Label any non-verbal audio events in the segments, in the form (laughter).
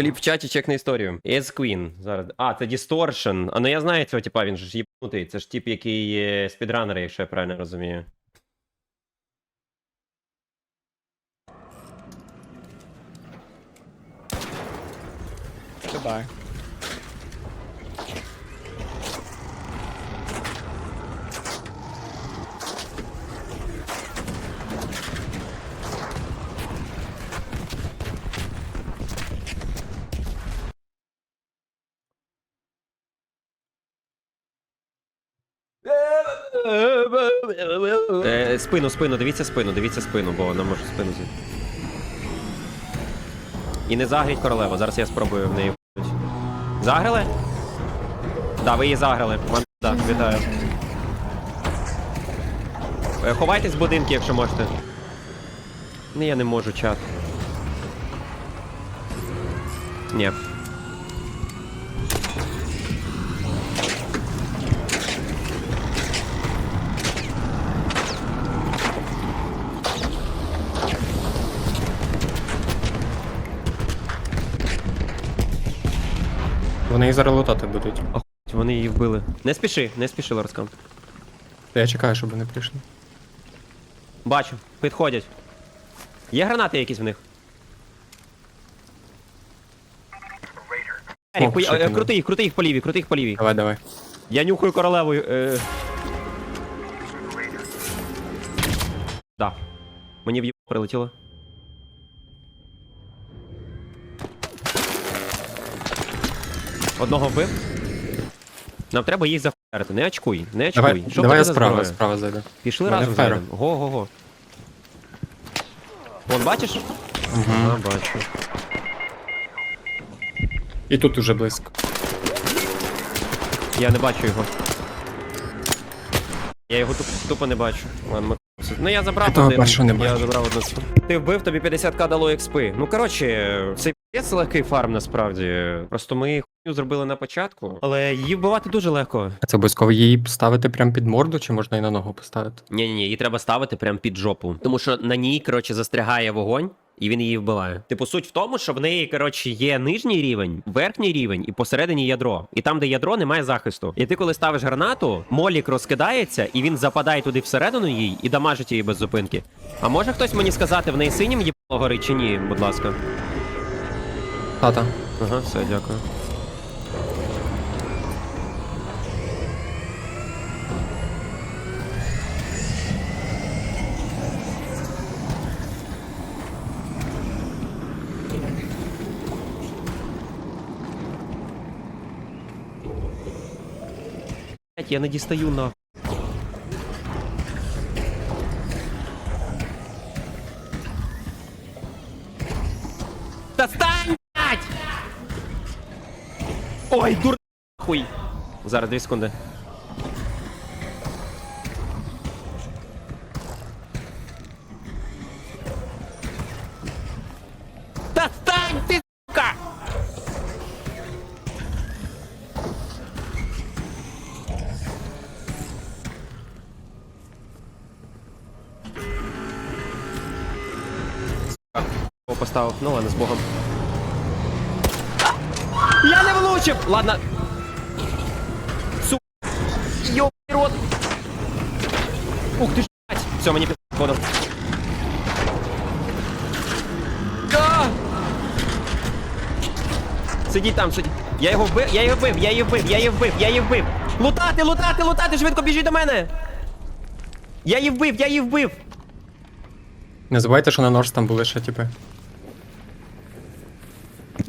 Кліп в чаті, чек на історію. Is Queen. Зараз. А, це Distortion. А ну я знаю цього типа, він же ж їбнутий. Це ж тип, який є спідранер, якщо я правильно розумію. Goodbye. Е, спину, спину, дивіться спину, дивіться спину, бо вона може спину зі. І не загріть королеву, зараз я спробую в неї. вбити. Заграли? Да, ви її заграли. Вон- Да, вітаю. Е, Ховайтесь в будинки, якщо можете. Ні, я не можу, чат. Ні. Вони їх зараз лутати будуть. Вони її вбили. Не спіши, не спіши, Лорскам. Я чекаю, щоб вони прийшли. Бачу, підходять. Є гранати якісь в них? Ерік, хуя- е, крути їх, крути їх по лівій, крути їх по лівій. Давай, давай. Я нюхаю королевою. Е... Да. Мені в прилетіло. Одного вбив. Нам треба їх захуярити. Не очкуй, не очкуй. Давай, Що давай тебе я за справа, зброя? справа зайду. Пішли Мене разом феро. зайдемо. Го-го-го. Вон, бачиш? Угу. А, бачу. І тут уже близько. Я не бачу його. Я його туп- тупо не бачу. Ладно, ми... Ну я забрав Я того один. першого не Я бачу. забрав одну. Ти вбив, тобі 50к дало експи. Ну коротше, це легкий фарм насправді. Просто ми хуйню зробили на початку, але її вбивати дуже легко. А це обов'язково її ставити прямо під морду, чи можна і на ногу поставити? Ні, ні, ні, її треба ставити прямо під жопу. Тому що на ній, коротше, застрягає вогонь. І він її вбиває. Типу, суть в тому, що в неї, коротше, є нижній рівень, верхній рівень і посередині ядро. І там, де ядро, немає захисту. І ти, коли ставиш гранату, молік розкидається, і він западає туди всередину їй і дамажить її без зупинки. А може хтось мені сказати, в неї синім їбало горить чи ні, будь ласка. Тата. Ага, все, дякую. Блядь, Я не дістаю на. Та стань, блядь! Ой, дур... хуй. Зараз, дві секунди. Та стань ти, сука! Поставив. Ну ладно, з Богом. Я не влучив! Ладно. Су... Йо, рот. Ух ти ж, блядь. Все, мені підходом. А! Сидіть там, сидіть. Я його вбив, я його вбив, я її вбив, я її вбив, я її вбив. Лутати, лутати, лутати, швидко біжіть до мене. Я її вбив, я її вбив. Не забувайте, що на Норс там були ще типи.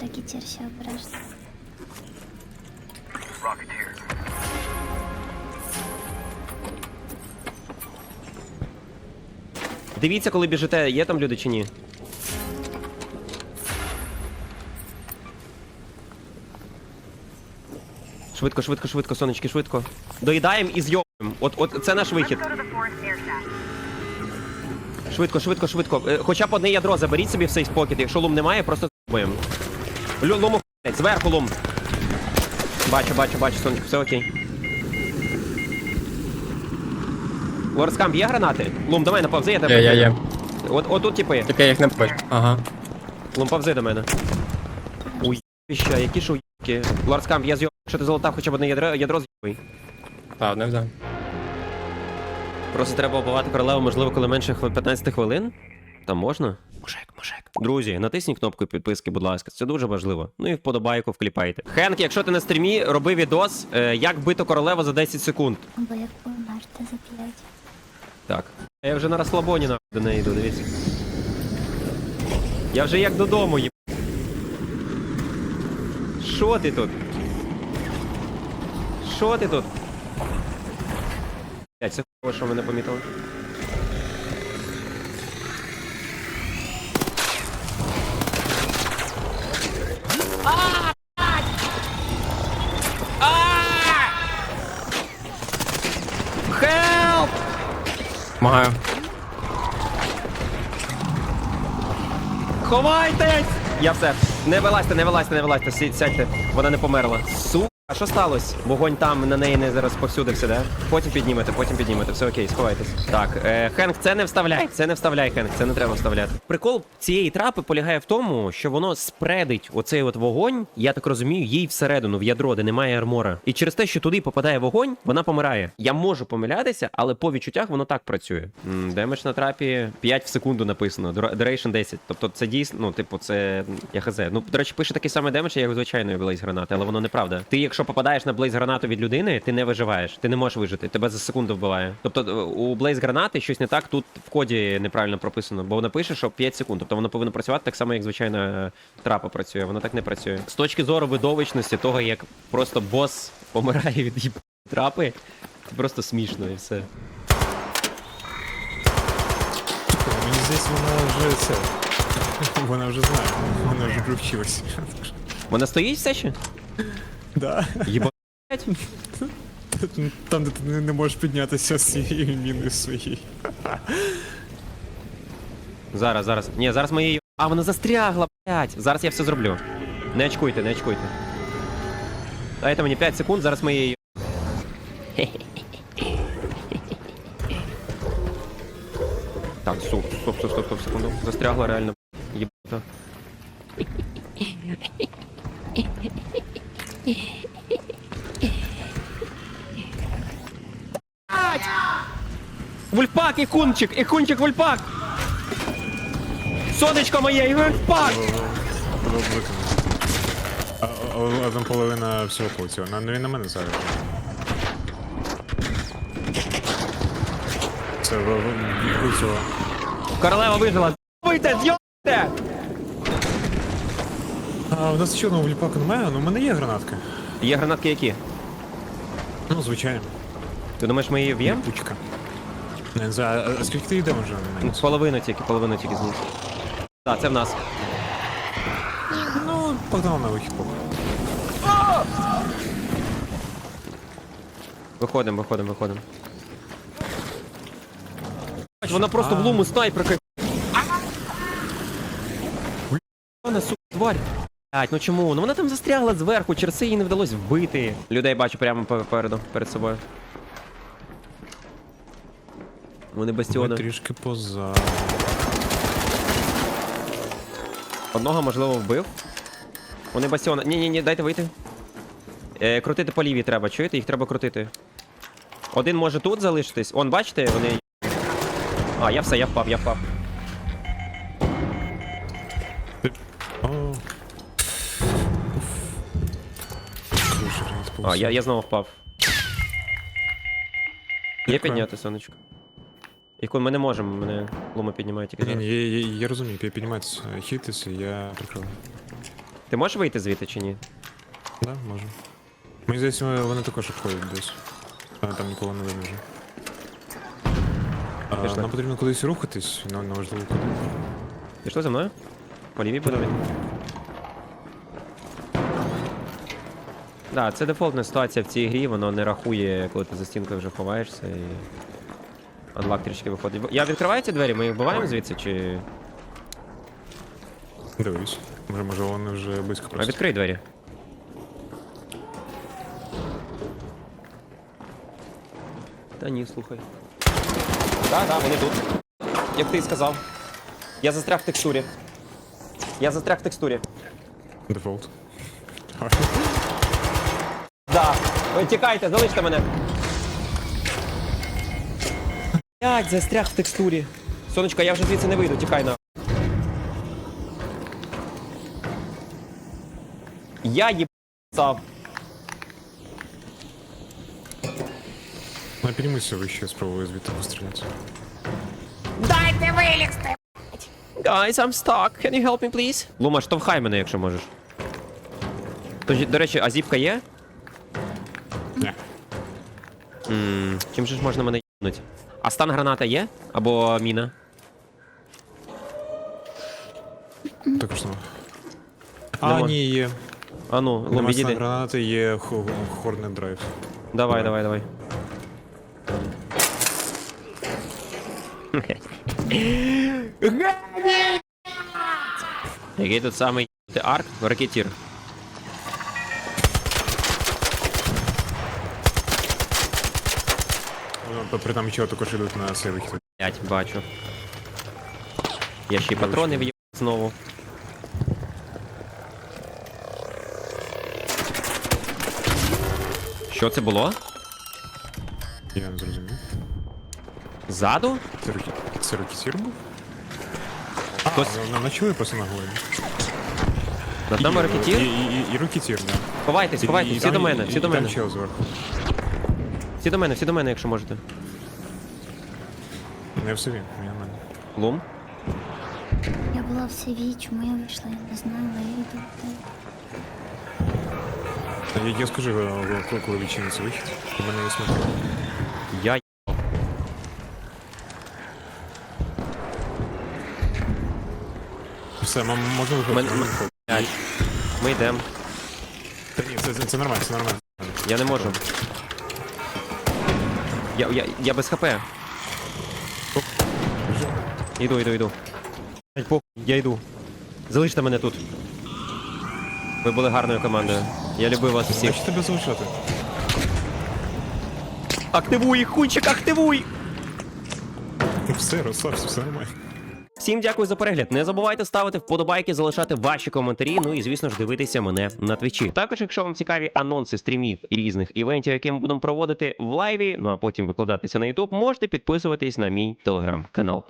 Ракетирся обережно. Дивіться, коли біжите, є там люди чи ні. Швидко, швидко, швидко, сонечки, швидко. Доїдаємо і зйобуємо. От, от це наш вихід. Швидко, швидко, швидко. Е, Хоча б одне ядро заберіть собі в сейфпокет. Якщо лум немає, просто зйобуємо. Лю- Луму зверху лум. Бачу, бачу, бачу, сонечко, все окей. Лорскамп, є гранати? Лум, до мене повзи, я тебе. Є, є, є. От, от тут типи. Таке я їх не бачу. Ага. Лум, повзи до мене. Уй. Що, які ж уйки? Лордскамп, я з'їв, якщо ти залутав хоча б одне ядро, ядро з'їбай. Так, не взяв. Просто треба оббивати королеву, можливо, коли менше хв- 15 хвилин. Там можна? Мужик, мужик. Друзі, натисніть кнопку підписки, будь ласка, це дуже важливо. Ну і вподобайку вкліпайте. Хенк, якщо ти на стрімі, роби відос, е, як бити королеву за 10 секунд. Або як померти за 5. Так. Я вже на розслабоні на до неї йду, дивіться. Я вже як додому їб. Що ти тут? Що ти тут? Блять, це хуйово, що мене помітили. Помагаю. Ховайтесь! Я все. Не вилазьте, не вилазьте, не вилазьте, сі- сядьте. Вона не померла. Су. А що сталося? Вогонь там на неї не зараз повсюдився, да? Потім піднімете, потім піднімете. Все окей, сховайтесь. Так, е, Хенк, це не вставляй, це не вставляй, Хенк, це не треба вставляти. Прикол цієї трапи полягає в тому, що воно спредить оцей от вогонь, я так розумію, їй всередину, в ядро, де немає армора. І через те, що туди попадає вогонь, вона помирає. Я можу помилятися, але по відчуттях воно так працює. Демедж на трапі 5 в секунду написано, дура- duration 10. Тобто це дійсно, ну, типу, це я хз. Ну, до речі, пише такий самий демедж, як у звичайної гранати, але воно неправда. Ти, попадаєш на блейз гранату від людини, ти не виживаєш, ти не можеш вижити, тебе за секунду вбиває. Тобто е, у блейз гранати щось не так тут в коді неправильно прописано, бо воно пише, що 5 секунд. Тобто воно повинно працювати так само, як звичайна е, трапа працює. Воно так не працює. З точки зору видовищності, того як просто бос помирає від їб трапи, це просто смішно і все. Мені здається, вона вже це. Вона вже знає, вона вже привчилась. Вона стоїть все ще? Да. Єба. Там, де ти не- не можеш піднятися з цієї міни своєї. Зараз, зараз. Ні, зараз ми її. А, вона застрягла, блядь. Зараз я все зроблю. Не очкуйте, не очкуйте. Дайте мені 5 секунд, зараз ми її. Так, стоп, стоп, стоп, стоп, стоп, секунду. Застрягла реально. Єбата. Вульпак, ікунчик, ікунчик, вульпак! Сонечко моє, і вульпак! Виконав. А, а, а там половина всього ну, він на мене зараз. Це в- в- вийшло. Королева вижила. З'їбайте, з'їбайте! А у нас ще одного вліпака немає, але у мене є гранатка. Є гранатки які? Ну, звичайно. Ти думаєш, ми її в'єм? Пучка. Не знаю, а, скільки ти йде вже на Ну, неї? Половину тільки, половину тільки зніс. Так, це в нас. Ну, погнали на вихід поки. Виходимо, виходимо, виходимо. Бач, Вона просто в луму снайперка. Вона, сука, тварь. Блять, ну чому? Ну вона там застрягла зверху, через це їй не вдалося вбити. Людей бачу прямо попереду, перед собою. Вони Ми трішки поза. Одного, можливо, вбив. Вони бастіони. Ні, ні, ні, дайте вийти. Е, крутити по лівій треба, чуєте? Їх треба крутити. Один може тут залишитись. Он, бачите, вони. А, я все, я впав, я впав. А, я, я знову впав. Є підняти, сонечко. Яку ми не можемо, мене лума піднімає тільки Ні, ні, зараз. я, я, я розумію, я підніматися, хитися, я прикрив. Ти можеш вийти звідти чи ні? Да, можу. Мені здається, вони також обходять десь. А, там нікого не видно вже. А, Пішли. нам потрібно кудись рухатись, но неважливо куди. Пішли за мною? По лівій будемо. Да, це дефолтна ситуація в цій грі, воно не рахує, коли ти за стінкою вже ховаєшся і. Анлак трішки виходить. Я відкриваю ці двері, ми їх вбиваємо звідси чи. Дивись. Може, може вони вже близько А просто. відкрий двері. Та ні, слухай. Так, так, вони тут. Як ти і сказав. Я застряг в текстурі. Я застряг в текстурі. Дефолт. Да. Ви тікайте, залиште мене. Блять, застряг в текстурі. Сонечко, я вже звідси не вийду, тікай на. Я їбав. На перемысле вище спробую звідти постріляти. Guys, I'm stuck. Can you help me, please? Лума, штовхай мене, якщо можеш. Тож, до речі, а зіпка є? Ні. М, Чим же ж можна мене їбнуть? А стан граната є? Або міна? Також нема. А, Нема. ні, є. А ну, Лум, Нема відійди. гранати, є хо- хорнет драйв. Давай, давай, давай. (laughs) Який тут самий ти арк? Ракетір. При там чого також йдуть на цей вихід. Блять, бачу. Я ще й патрони в'їбав знову. Що це було? Я не зрозумів. Ззаду? Це руки. Це був? Хтось- А, на, на чого я просто на голові? Над нами І, ракетір? і, і, і рукетір, да. Ховайтесь, І- ховайтесь, і всі там- до мене, і- всі і до там мене. чел зверху. Всі до мене, всі до мене, якщо можете. Не в собі, я мене. Лум? Я була в Севі, чому я вийшла, я не знаю, але я йду. Я, я скажу, е, коли- коли відчиниться вихід. У мене є смерть. Я їбав. Все, м- можна Мен- виходити. м- можна. Блядь. Ми йдемо. Та ні, це, це, це нормально, це нормально. Я не можу. Я, я, я без хп. Іду, іду, іду. Я йду. Залиште мене тут. Ви були гарною командою. Я любив вас всіх. Значить тебе залишати. Активуй, хуйчик, активуй! Все, розслабся, все нормально. Всім дякую за перегляд. Не забувайте ставити вподобайки, залишати ваші коментарі. Ну і звісно ж дивитися мене на твічі. Також, якщо вам цікаві анонси стрімів і різних івентів, які ми будемо проводити в лайві, ну а потім викладатися на YouTube, можете підписуватись на мій телеграм-канал.